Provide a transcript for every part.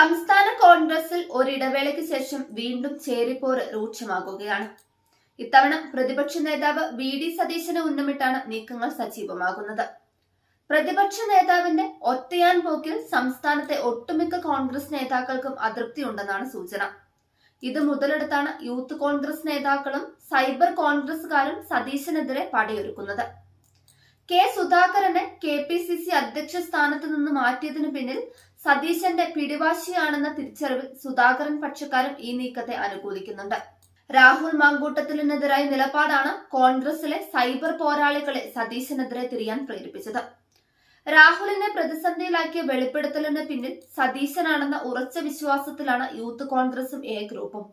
സംസ്ഥാന കോൺഗ്രസിൽ ഒരിടവേളയ്ക്ക് ശേഷം വീണ്ടും ചേരിപ്പോര് രൂക്ഷമാകുകയാണ്. ഇത്തവണ പ്രതിപക്ഷ നേതാവ് വി ഡി സതീശനെ ഉന്നമിട്ടാണ് നീക്കങ്ങൾ സജീവമാകുന്നത്. പ്രതിപക്ഷ നേതാവിന്റെ ഒറ്റയാൻ പോക്കിൽ സംസ്ഥാനത്തെ ഒട്ടുമിക്ക കോൺഗ്രസ് നേതാക്കൾക്കും അതൃപ്തിയുണ്ടെന്നാണ് സൂചന. ഇത് മുതലെടുത്താണ് യൂത്ത് കോൺഗ്രസ് നേതാക്കളും സൈബർ കോൺഗ്രസുകാരും സതീശനെതിരെ പടയൊരുക്കുന്നത്. കെ സുധാകരനെ കെ പി സി സി അധ്യക്ഷ സ്ഥാനത്ത് നിന്ന് മാറ്റിയതിനു പിന്നിൽ സതീശന്റെ പിടിവാശിയാണെന്ന തിരിച്ചറിവിൽ സുധാകരൻ പക്ഷക്കാരും ഈ നീക്കത്തെ അനുകൂലിക്കുന്നുണ്ട്. രാഹുൽ മാങ്കൂട്ടത്തിനെതിരായ നിലപാടാണ് കോൺഗ്രസിലെ സൈബർ പോരാളികളെ സതീശനെതിരെ തിരിയാൻ പ്രേരിപ്പിച്ചത്. രാഹുലിനെ പ്രതിസന്ധിയിലാക്കിയ വെളിപ്പെടുത്തലിന് പിന്നിൽ സതീശനാണെന്ന ഉറച്ച വിശ്വാസത്തിലാണ് യൂത്ത് കോൺഗ്രസും എ ഗ്രൂപ്പും.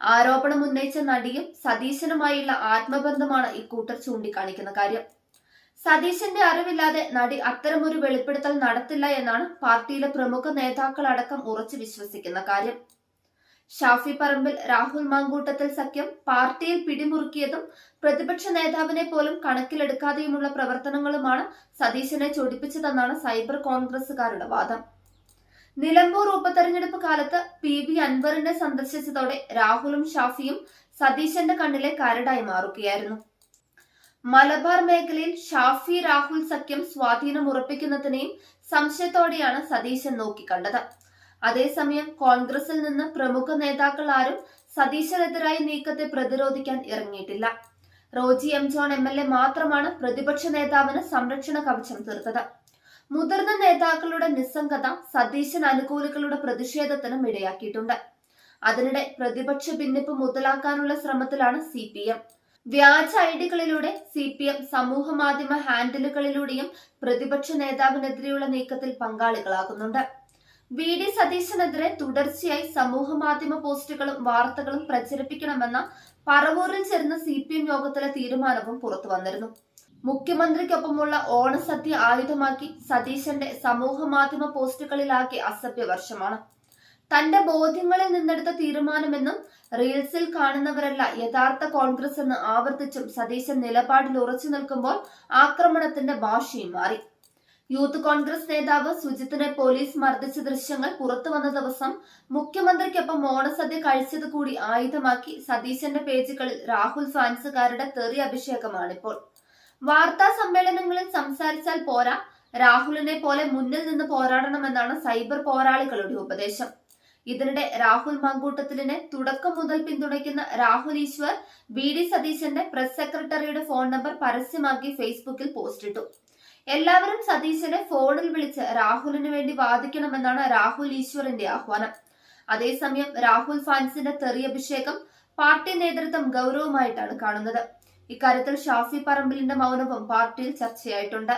ആരോപണം ഉന്നയിച്ച നടിയും സതീശനുമായുള്ള ആത്മബന്ധമാണ് ഇക്കൂട്ടർ ചൂണ്ടിക്കാണിക്കുന്ന കാര്യം. സതീശന്റെ അറിവില്ലാതെ നടി അത്തരമൊരു വെളിപ്പെടുത്തൽ നടത്തില്ല എന്നാണ് പാർട്ടിയിലെ പ്രമുഖ നേതാക്കളടക്കം ഉറച്ചു വിശ്വസിക്കുന്ന കാര്യം. ഷാഫി പറമ്പിൽ രാഹുൽ മാങ്കൂട്ടത്തിൽ സഖ്യം പാർട്ടിയിൽ പിടിമുറുക്കിയതും പ്രതിപക്ഷ നേതാവിനെ പോലും കണക്കിലെടുക്കാതെയുമുള്ള പ്രവർത്തനങ്ങളുമാണ് സതീശനെ ചൊടിപ്പിച്ചതെന്നാണ് സൈബർ കോൺഗ്രസുകാരുടെ വാദം. നിലമ്പൂർ ഉപതെരഞ്ഞെടുപ്പ് കാലത്ത് പി വി അൻവറിനെ സന്ദർശിച്ചതോടെ രാഹുലും ഷാഫിയും സതീശന്റെ കണ്ണിലെ കരടായി മാറുകയായിരുന്നു. മലബാർ മേഖലയിൽ ഷാഫി രാഹുൽ സഖ്യം സ്വാധീനം ഉറപ്പിക്കുന്നതിനെയും സംശയത്തോടെയാണ് സതീശൻ നോക്കിക്കണ്ടത്. അതേസമയം കോൺഗ്രസിൽ നിന്ന് പ്രമുഖ നേതാക്കൾ ആരും സതീശനെതിരായ നീക്കത്തെ പ്രതിരോധിക്കാൻ ഇറങ്ങിയിട്ടില്ല. Roji M John M L A മാത്രമാണ് പ്രതിപക്ഷ നേതാവിന് സംരക്ഷണ കവചം തീർത്തത്. മുതിർന്ന നേതാക്കളുടെ നിസ്സംഗത സതീശൻ അനുകൂലികളുടെ പ്രതിഷേധത്തിനും ഇടയാക്കിയിട്ടുണ്ട്. അതിനിടെ പ്രതിപക്ഷ ഭിന്നിപ്പ് മുതലാക്കാനുള്ള ശ്രമത്തിലാണ് സി വ്യാജ ഐഡികളിലൂടെ സി പി എം സമൂഹ മാധ്യമ ഹാൻഡിലുകളിലൂടെയും പ്രതിപക്ഷ നേതാവിനെതിരെയുള്ള നീക്കത്തിൽ പങ്കാളികളാകുന്നുണ്ട്. വി. ഡി. സതീശനെതിരെ തുടർച്ചയായി സമൂഹ മാധ്യമ പോസ്റ്റുകളും വാർത്തകളും പ്രചരിപ്പിക്കണമെന്ന പറവൂരിൽ ചേർന്ന സി പി എം യോഗത്തിലെ തീരുമാനവും പുറത്തു വന്നിരുന്നു. മുഖ്യമന്ത്രിക്കൊപ്പമുള്ള ഓണസദ്യ ആയുധമാക്കി സതീശന്റെ സമൂഹ മാധ്യമ പോസ്റ്റുകളിലാക്കി അസഭ്യ അസഭ്യവർഷമാണ്. തന്റെ ബോധ്യങ്ങളിൽ നിന്നെടുത്ത തീരുമാനമെന്നും റീൽസിൽ കാണുന്നവരല്ല യഥാർത്ഥ കോൺഗ്രസ് എന്ന് ആവർത്തിച്ചും സതീശൻ നിലപാടിൽ ഉറച്ചു നിൽക്കുമ്പോൾ ആക്രമണത്തിന്റെ ഭാഷയും മാറി. യൂത്ത് കോൺഗ്രസ് നേതാവ് സുജിത്തിനെ പോലീസ് മർദ്ദിച്ച ദൃശ്യങ്ങൾ പുറത്തു വന്ന ദിവസം മുഖ്യമന്ത്രിക്കൊപ്പം ഓണസദ്യ കഴിച്ചത് കൂടി ആയുധമാക്കി സതീശന്റെ പേജുകളിൽ രാഹുൽ ഫാൻസുകാരുടെ തെറി അഭിഷേകമാണിപ്പോൾ. വാർത്താ സമ്മേളനങ്ങളിൽ സംസാരിച്ചാൽ പോരാ രാഹുലിനെ പോലെ മുന്നിൽ നിന്ന് പോരാടണമെന്നാണ് സൈബർ പോരാളികളുടെ ഉപദേശം. ഇതിനിടെ രാഹുൽ മങ്കൂട്ടത്തിലിനെ തുടക്കം മുതൽ പിന്തുണയ്ക്കുന്ന രാഹുൽ ഈശ്വർ ബി ഡി സതീശന്റെ പ്രസ് സെക്രട്ടറിയുടെ ഫോൺ നമ്പർ പരസ്യമാക്കി ഫേസ്ബുക്കിൽ പോസ്റ്റിട്ടു എല്ലാവരും സതീശനെ ഫോണിൽ വിളിച്ച് രാഹുലിന് വേണ്ടി വാദിക്കണമെന്നാണ് രാഹുൽ ഈശ്വറിന്റെ ആഹ്വാനം. അതേസമയം രാഹുൽ ഫാൻസിന്റെ തെറിയഭിഷേകം പാർട്ടി നേതൃത്വം ഗൗരവമായിട്ടാണ് കാണുന്നത്. ഇക്കാര്യത്തിൽ ഷാഫി പറമ്പിലിന്റെ മൗനവും പാർട്ടിയിൽ ചർച്ചയായിട്ടുണ്ട്.